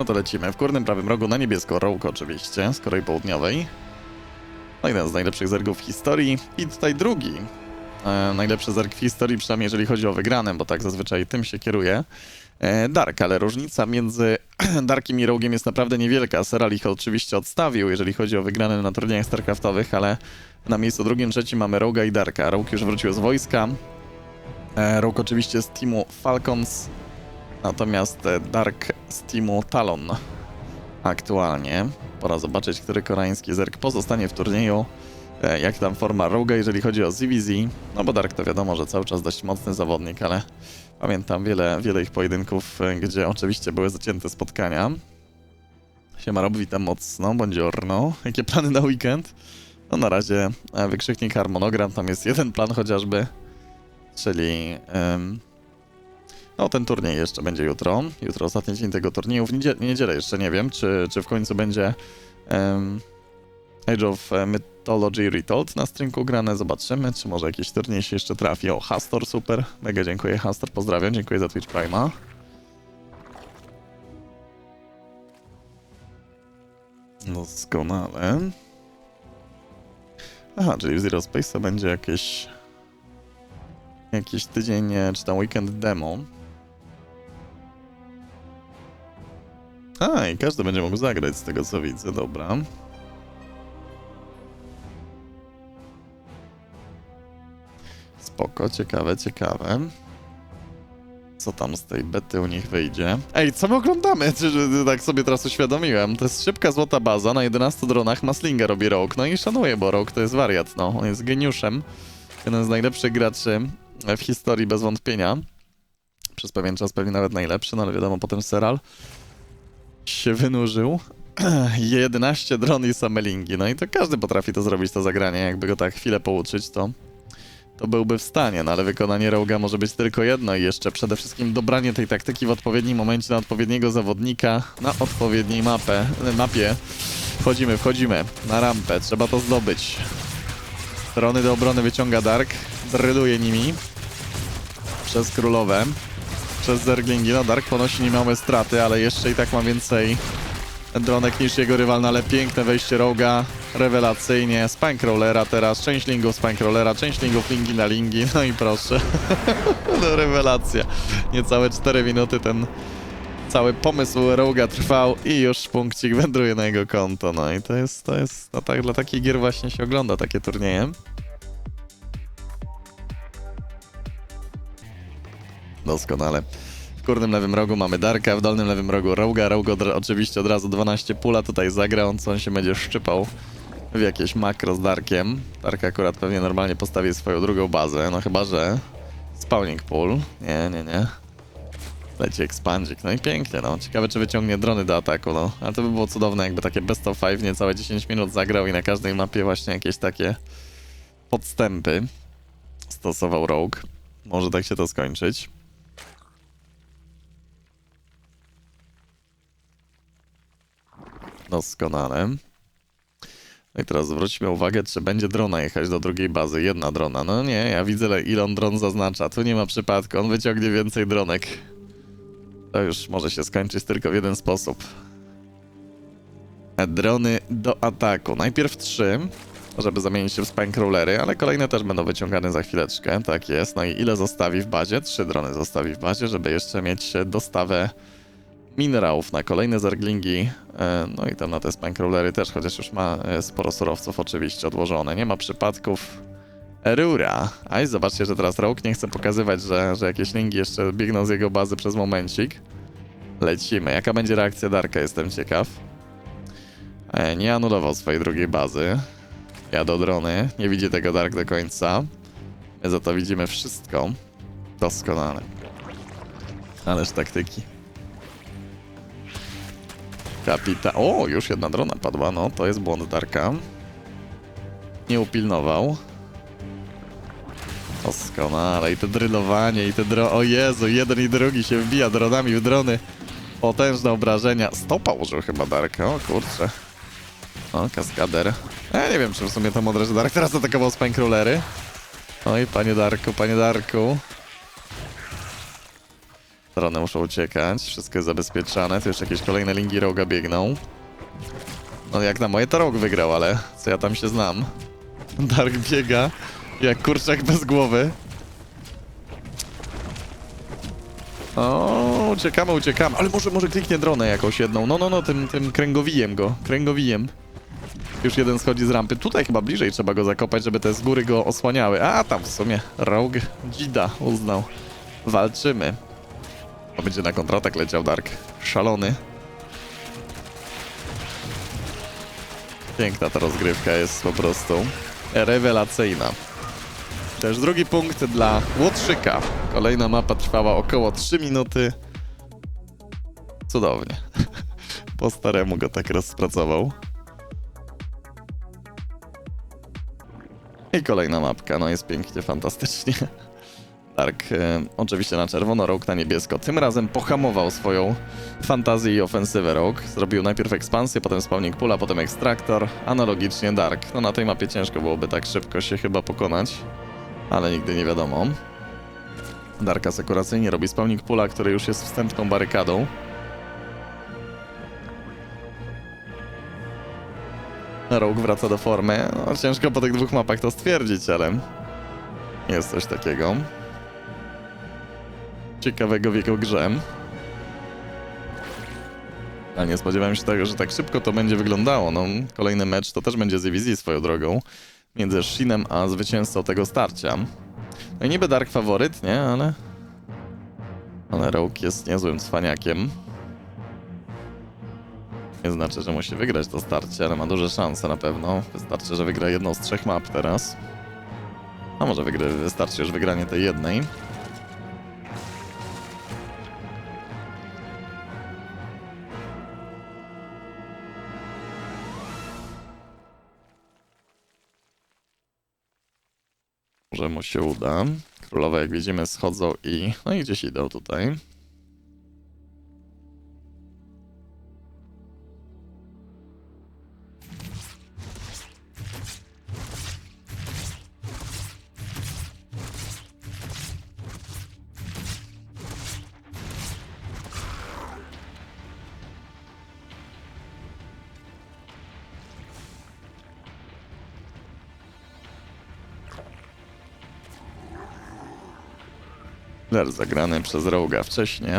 No to lecimy. W górnym prawym rogu na niebiesko Rogue oczywiście, z Korei Południowej. No jeden z najlepszych zergów w historii. I tutaj drugi. E, najlepszy zerg w historii, przynajmniej jeżeli chodzi o wygranym, bo tak zazwyczaj tym się kieruje. E, Dark, ale różnica między Darkiem i Rogue'iem jest naprawdę niewielka. Seral ich oczywiście odstawił, jeżeli chodzi o wygrane na turniejach StarCraftowych, ale na miejscu drugim, trzecim mamy Roga i Darka. Rogue już wrócił z wojska. E, Rogue oczywiście z teamu Falcons, natomiast e, Dark z teamu Talon aktualnie. Pora zobaczyć, który koreański zerk pozostanie w turnieju. E, Jak tam forma Roga, jeżeli chodzi o ZVZ. No bo Dark to wiadomo, że cały czas dość mocny zawodnik, ale pamiętam wiele, wiele ich pojedynków, e, gdzie oczywiście były zacięte spotkania. Siema Rob, witam mocno, buongiorno. Jakie plany na weekend? No na razie wykrzyknik harmonogram, tam jest jeden plan chociażby, czyli em, no ten turniej jeszcze będzie jutro, jutro ostatni dzień tego turnieju, w niedzielę, niedzielę jeszcze nie wiem, czy, czy w końcu będzie em, Age of Mythology Retold na streamku grane, zobaczymy, czy może jakiś turniej się jeszcze trafi. O, Hastor, super, mega dziękuję Hastor, pozdrawiam, dziękuję za Twitch Prime'a. Doskonale. Aha, czyli w Zero Space to będzie jakieś jakiś tydzień, e, czy tam weekend demo. A, i każdy będzie mógł zagrać z tego co widzę, dobra. Spoko, ciekawe, ciekawe. Co tam z tej bety u nich wyjdzie? Ej, co my oglądamy? Tak sobie teraz uświadomiłem. To jest szybka złota baza, na 11 dronach Maslinga robi Rogue. No i szanuję, bo Rogue to jest wariat, no. On jest geniuszem. Jeden z najlepszych graczy w historii, bez wątpienia. Przez pewien czas pewnie nawet najlepszy, no ale wiadomo, potem Seral się wynurzył. 11 dron i samelingi. No i to każdy potrafi to zrobić, to zagranie. Jakby go tak chwilę pouczyć, to to byłby w stanie, no ale wykonanie Roga może być tylko jedno i jeszcze przede wszystkim dobranie tej taktyki w odpowiednim momencie na odpowiedniego zawodnika, na odpowiedniej mapę, mapie. Wchodzimy, wchodzimy na rampę, trzeba to zdobyć. Strony do obrony wyciąga Dark, dryluje nimi przez królowe, przez zerglingi. No Dark ponosi niemałe straty, ale jeszcze i tak ma więcej dronek niż jego rywal, no ale piękne wejście Roga, rewelacyjnie, Spankrollera teraz, część lingów Spankrollera, część lingów lingi na lingi, no i proszę, no rewelacja, niecałe 4 minuty ten cały pomysł Roga trwał i już punkcik wędruje na jego konto, no i to jest, to jest, no tak, dla takich gier właśnie się ogląda takie turnieje. Doskonale. W górnym lewym rogu mamy Darka, w dolnym lewym rogu Roga. Rogue od, oczywiście od razu 12 pula tutaj zagra, on on się będzie szczypał w jakieś makro z Darkiem. Dark akurat pewnie normalnie postawi swoją drugą bazę, no chyba, że spawning pool. Nie, nie, nie. Leci expandzik, no i pięknie, no. Ciekawe, czy wyciągnie drony do ataku, no. Ale to by było cudowne, jakby takie best of five niecałe 10 minut zagrał i na każdej mapie właśnie jakieś takie podstępy stosował Rogue. Może tak się to skończyć. Doskonale. No i teraz zwróćmy uwagę, czy będzie drona jechać do drugiej bazy. Jedna drona. No nie, ja widzę, ile- on dron zaznacza. Tu nie ma przypadku, on wyciągnie więcej dronek. To już może się skończyć tylko w jeden sposób. Drony do ataku. Najpierw trzy, żeby zamienić się w spancrawlery, ale kolejne też będą wyciągane za chwileczkę. Tak jest. No i ile zostawi w bazie? Trzy drony zostawi w bazie, żeby jeszcze mieć dostawę minerałów na kolejne zerglingi, e, no i tam na te spancrawlery też, chociaż już ma e, sporo surowców oczywiście odłożone. Nie ma przypadków. Rura. A i zobaczcie, że teraz Rogue nie chce pokazywać, że, że jakieś linki jeszcze biegną z jego bazy przez momencik. Lecimy. Jaka będzie reakcja Darka? Jestem ciekaw. E, nie anulował swojej drugiej bazy. Jadą drony. Nie widzi tego Dark do końca. My za to widzimy wszystko. Doskonale. Ależ taktyki. Kapita. O, już jedna drona padła, no to jest błąd Darka. Nie upilnował. Doskonale. I to drylowanie, i te dro... O Jezu, jeden i drugi się wbija dronami w drony. Potężne obrażenia. Stopa użył chyba Darka, o kurczę. O, kaskader. Ja nie wiem, czy w sumie to mądre, że Dark teraz atakował spankrulery. Oj, panie Darku, panie Darku. Strony muszą uciekać, wszystko jest zabezpieczane, tu jeszcze jakieś kolejne linki roga biegną. No jak na moje to rok wygrał, ale co ja tam się znam. Dark biega jak kurczak bez głowy. O, uciekamy, uciekamy. Ale może, może kliknie dronę jakąś jedną. No, no, no, tym, tym kręgowijem go. Kręgowijem. Już jeden schodzi z rampy. Tutaj chyba bliżej trzeba go zakopać, żeby te z góry go osłaniały. A, tam w sumie Rogue Dzida uznał. Walczymy. Będzie na kontratak leciał Dark. Szalony. Piękna ta rozgrywka jest po prostu. Rewelacyjna. Też drugi punkt dla Łotrzyka. Kolejna mapa trwała około 3 minuty. Cudownie. Po staremu go tak rozpracował. I kolejna mapka, no jest pięknie, fantastycznie. Dark e, oczywiście na czerwono, Rogue na niebiesko. Tym razem pohamował swoją fantazję i ofensywę Rogue. Zrobił najpierw ekspansję, potem spawning pula, potem ekstraktor. Analogicznie Dark. No na tej mapie ciężko byłoby tak szybko się chyba pokonać, ale nigdy nie wiadomo. Dark asekuracyjnie robi spawning pula, który już jest wstępną barykadą. Rogue wraca do formy. No, ciężko po tych dwóch mapach to stwierdzić, ale jest coś takiego. Ciekawego w jego grze. Ale nie spodziewałem się tego, że tak szybko to będzie wyglądało. No, kolejny mecz to też będzie z swoją drogą. Między Shinem a zwycięzcą tego starcia. No i niby Dark faworyt, nie? Ale... Ale Rogue jest niezłym cwaniakiem. Nie znaczy, że musi wygrać to starcie, ale ma duże szanse na pewno. Wystarczy, że wygra jedną z trzech map teraz. A może wygra, wystarczy już wygranie tej jednej. Może mu się uda. Królowe, jak widzimy, schodzą i... No i gdzieś idą tutaj. Ler zagrany przez Roga wcześniej.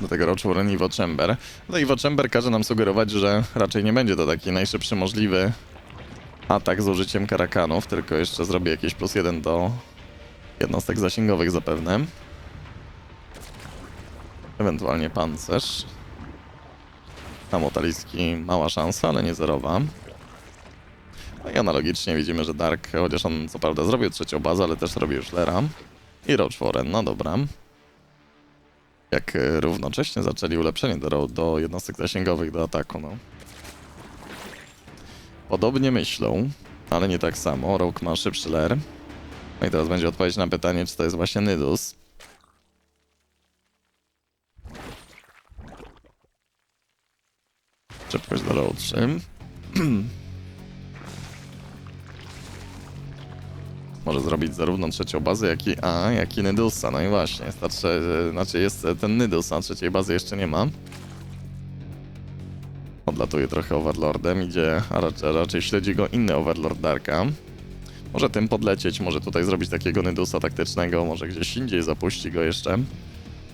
Do tego Rochworen Iwo Chamber. No Iwo Chamber każe nam sugerować, że raczej nie będzie to taki najszybszy możliwy atak z użyciem karakanów, tylko jeszcze zrobi jakieś plus jeden do jednostek zasięgowych zapewne. Ewentualnie pancerz. Tam u Taliski mała szansa, ale nie zerowa. No i analogicznie widzimy, że Dark, chociaż on co prawda zrobił trzecią bazę, ale też robi już Lera. I Roachwarren, no dobra. Jak e, równocześnie zaczęli ulepszenie do, do jednostek zasięgowych do ataku, no. Podobnie myślą, ale nie tak samo. Rogue ma szybszy ler. No i teraz będzie odpowiedź na pytanie, czy to jest właśnie Nidus. Szybkość do Road 3. Może zrobić zarówno trzecią bazę, jak i, a, jak i Nydusa. No i właśnie, starczy, e, znaczy jest ten Nydus, a trzeciej bazy jeszcze nie ma. Odlatuje trochę Overlordem, idzie, a raczej, raczej śledzi go inny Overlord Darka. Może tym podlecieć, może tutaj zrobić takiego Nydusa taktycznego, może gdzieś indziej zapuści go jeszcze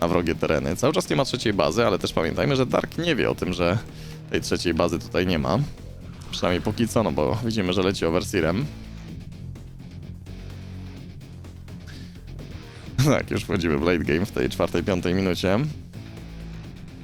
na wrogie tereny. Cały czas nie ma trzeciej bazy, ale też pamiętajmy, że Dark nie wie o tym, że tej trzeciej bazy tutaj nie ma. Przynajmniej póki co, no bo widzimy, że leci Overseerem. Tak, już wchodzimy w late game w tej czwartej, piątej minucie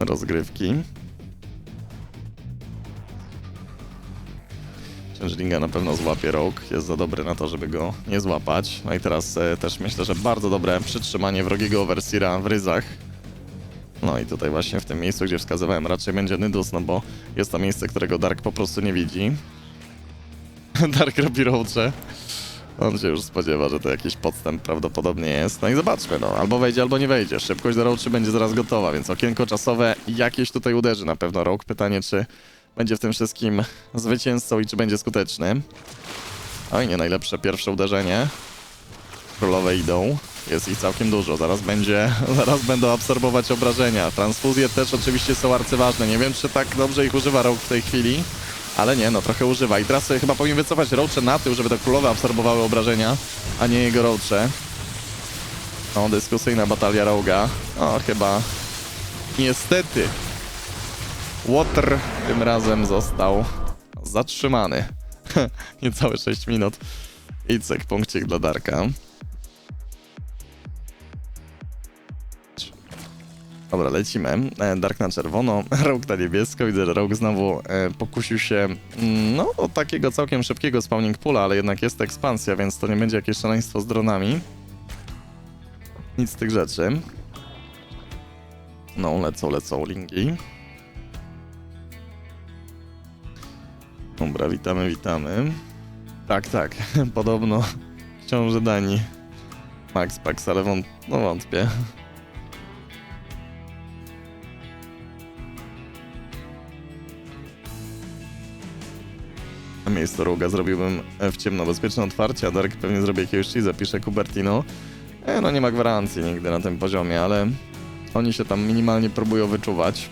rozgrywki. Changelinga na pewno złapie Rogue, jest za dobry na to, żeby go nie złapać. No i teraz e, też myślę, że bardzo dobre przytrzymanie wrogiego Overseera w ryzach. No i tutaj właśnie w tym miejscu, gdzie wskazywałem, raczej będzie Nydus, no bo jest to miejsce, którego Dark po prostu nie widzi. Dark robi roache. On się już spodziewa, że to jakiś podstęp prawdopodobnie jest. No i zobaczmy, no. Albo wejdzie, albo nie wejdzie. Szybkość do roachu będzie zaraz gotowa, więc okienko czasowe jakieś tutaj uderzy na pewno rok. Pytanie, czy będzie w tym wszystkim zwycięzcą i czy będzie skuteczny. Oj, nie najlepsze pierwsze uderzenie. Królowe idą. Jest ich całkiem dużo. Zaraz będzie, zaraz będą absorbować obrażenia. Transfuzje też oczywiście są arcyważne. Nie wiem, czy tak dobrze ich używa Rogue w tej chwili. Ale nie, no trochę używa. I teraz chyba powinien wycofać roache na tył, żeby te królowe absorbowały obrażenia, a nie jego roache. No, dyskusyjna batalia Roga. O, chyba niestety Water tym razem został zatrzymany. Niecałe 6 minut. I cyk, punkcik dla Darka. Dobra, lecimy. E, Dark na czerwono, Rogue na niebiesko. Widzę, że Rogue znowu e, pokusił się mm, no, o takiego całkiem szybkiego spawning pula, ale jednak jest ekspansja, więc to nie będzie jakieś szaleństwo z dronami. Nic z tych rzeczy. No, lecą, lecą linki. Dobra, witamy, witamy. Tak, tak, podobno książę Dani. Max Pax, ale wąt no wątpię. Miejscu Ruga zrobiłbym e, w ciemno bezpieczne otwarcie, a Dark pewnie zrobi jakiegoś cheese, zapisze Cupertino. E, no nie ma gwarancji nigdy na tym poziomie, ale oni się tam minimalnie próbują wyczuwać.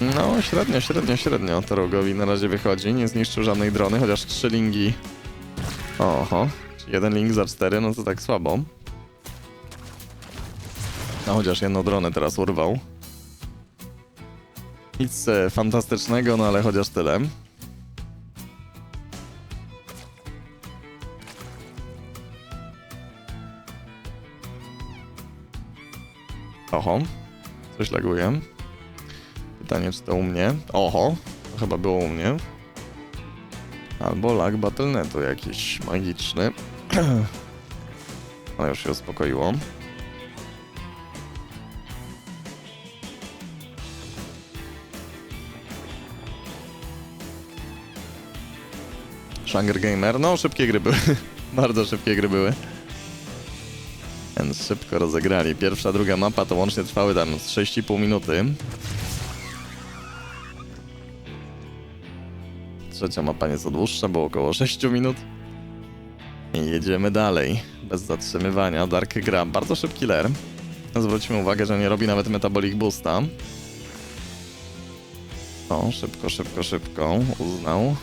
No, średnio, średnio, średnio to Rogowi na razie wychodzi. Nie zniszczył żadnej drony, chociaż trzy lingi. Oho, jeden link za cztery, no to tak słabo. No, chociaż jedną dronę teraz urwał. Nic e, fantastycznego, no ale chociaż tyle. Oho, coś laguje. Pytanie, czy to u mnie? Oho, to chyba było u mnie. Albo lag Battlenetu jakiś magiczny. Ale już się uspokoiło. Shanger Gamer, no szybkie gry były. Bardzo szybkie gry były. Więc szybko rozegrali. Pierwsza, druga mapa to łącznie trwały tam z 6,5 minuty. Trzecia mapa nieco dłuższa, było około 6 minut. I jedziemy dalej, bez zatrzymywania. Dark gra bardzo szybki ler. Zwróćmy uwagę, że nie robi nawet metabolic boosta. O, szybko, szybko, szybko. Uznał.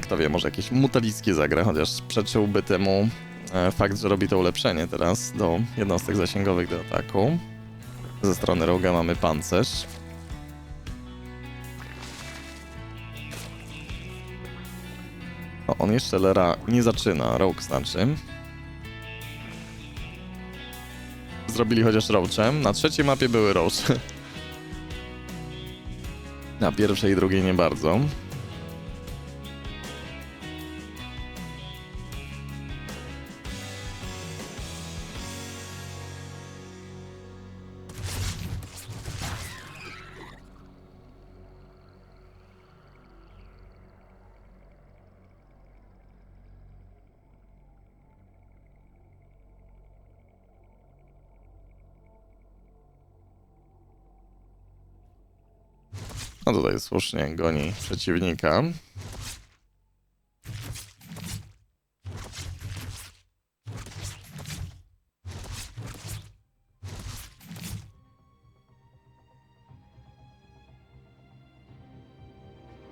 Kto wie, może jakieś mutalickie zagra, chociaż przeczyłby temu e, fakt, że robi to ulepszenie teraz do jednostek zasięgowych do ataku. Ze strony roga mamy pancerz. O, on jeszcze Lera nie zaczyna, Rogue znaczy. Zrobili chociaż roachem. Na trzeciej mapie były roach. Na pierwszej i drugiej nie bardzo. No tutaj słusznie goni przeciwnika.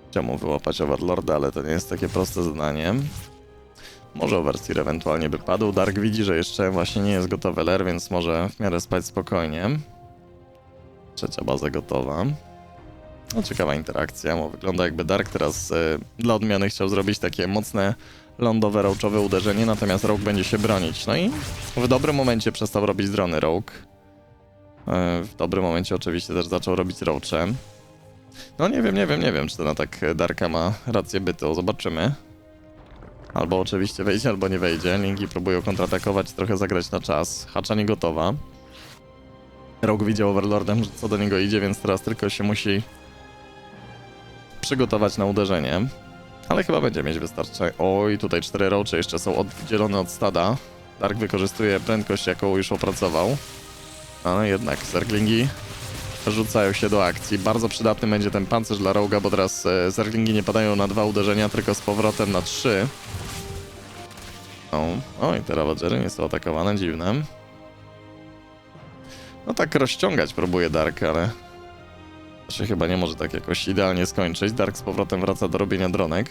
Chciał mu wyłapać Overlorda, ale to nie jest takie proste zadanie. Może Overseer ewentualnie by padł. Dark widzi, że jeszcze właśnie nie jest gotowy ler, więc może w miarę spać spokojnie. Trzecia baza gotowa. No ciekawa interakcja, bo wygląda jakby Dark teraz y, dla odmiany chciał zrobić takie mocne lądowe, roachowe uderzenie, natomiast Rogue będzie się bronić. No i w dobrym momencie przestał robić drony Rogue. Y, w dobrym momencie oczywiście też zaczął robić roache. No nie wiem, nie wiem, nie wiem, czy ten atak Darka ma rację bytu, zobaczymy. Albo oczywiście wejdzie, albo nie wejdzie. Linki próbują kontratakować, trochę zagrać na czas. Hacza nie gotowa. Rogue widział Overlordem, co do niego idzie, więc teraz tylko się musi przygotować na uderzenie. Ale chyba będzie mieć wystarczająco. Oj, tutaj cztery roache jeszcze są oddzielone od stada. Dark wykorzystuje prędkość, jaką już opracował. Ale jednak zerglingi rzucają się do akcji. Bardzo przydatny będzie ten pancerz dla Roga, bo teraz e, zerglingi nie padają na dwa uderzenia, tylko z powrotem na trzy. O, o i te Ravagery nie są atakowane, dziwne. No tak rozciągać próbuje Dark, ale to się chyba nie może tak jakoś idealnie skończyć. Dark z powrotem wraca do robienia dronek.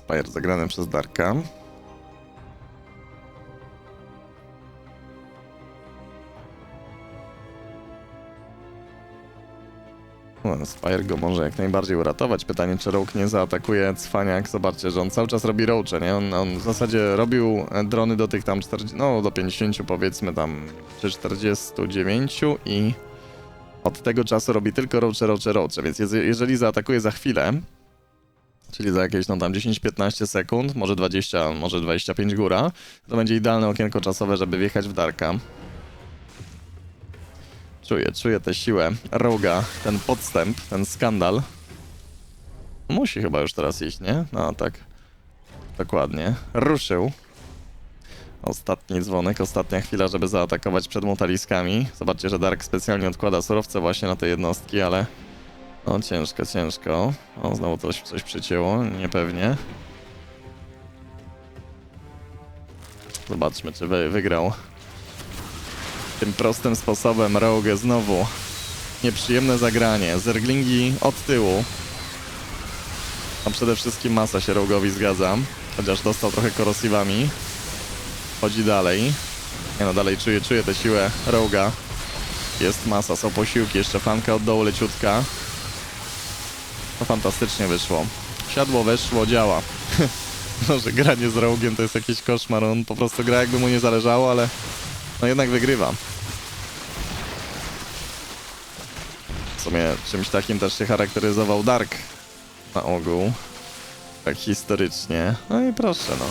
Spire zagrany przez Darka. No, Spire go może jak najbardziej uratować. Pytanie, czy Rogue nie zaatakuje cwaniak. Zobaczcie, że on cały czas robi roache, nie? On, on w zasadzie robił e, drony do tych tam 40, no do 50 powiedzmy tam, czy 49 i od tego czasu robi tylko roache, roache, roache, więc jeżeli zaatakuje za chwilę, czyli za jakieś no tam 10-15 sekund, może 20, może 25 góra, to będzie idealne okienko czasowe, żeby wjechać w Darka. Czuję, czuję tę siłę Roga, ten podstęp, ten skandal. Musi chyba już teraz iść, nie? No tak. Dokładnie. Ruszył. Ostatni dzwonek, ostatnia chwila, żeby zaatakować przed mutaliskami. Zobaczcie, że Dark specjalnie odkłada surowce właśnie na te jednostki, ale... O, ciężko, ciężko. O, znowu coś, coś przycięło, niepewnie. Zobaczmy, czy wy, wygrał. Tym prostym sposobem Rogue znowu. Nieprzyjemne zagranie. Zerglingi od tyłu. A przede wszystkim masa się Rogue'owi zgadza. Chociaż dostał trochę korosywami. Chodzi dalej. Nie no, dalej czuję, czuję tę siłę Roga. Jest masa, są posiłki, jeszcze fanka od dołu leciutka. No fantastycznie wyszło. Siadło, weszło, działa. Może granie z Rogiem to jest jakiś koszmar, on po prostu gra jakby mu nie zależało, ale no jednak wygrywa. W sumie czymś takim też się charakteryzował Dark na ogół. Tak historycznie. No i proszę, no.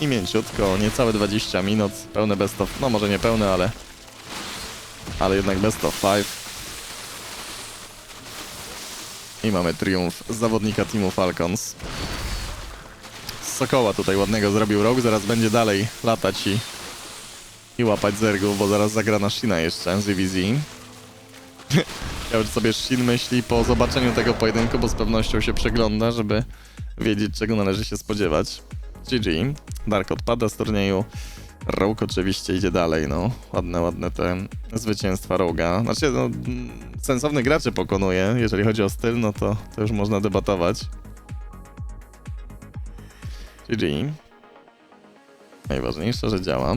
I mięciutko, niecałe 20 minut, pełne best of, no może nie pełne, ale ale jednak best of 5. I mamy triumf zawodnika teamu Falcons. Z Sokoła tutaj ładnego zrobił rok, zaraz będzie dalej latać i, i łapać zergów, bo zaraz zagra na Shina jeszcze z Divizji. Ja już sobie Shin myśli po zobaczeniu tego pojedynku, bo z pewnością się przegląda, żeby wiedzieć czego należy się spodziewać. GG. Dark odpada z turnieju. Rogue oczywiście idzie dalej, no. Ładne, ładne te zwycięstwa Roga. Znaczy, no, mm, sensowny graczy pokonuje. Jeżeli chodzi o styl, no to, to już można debatować. GG. Najważniejsze, że działa.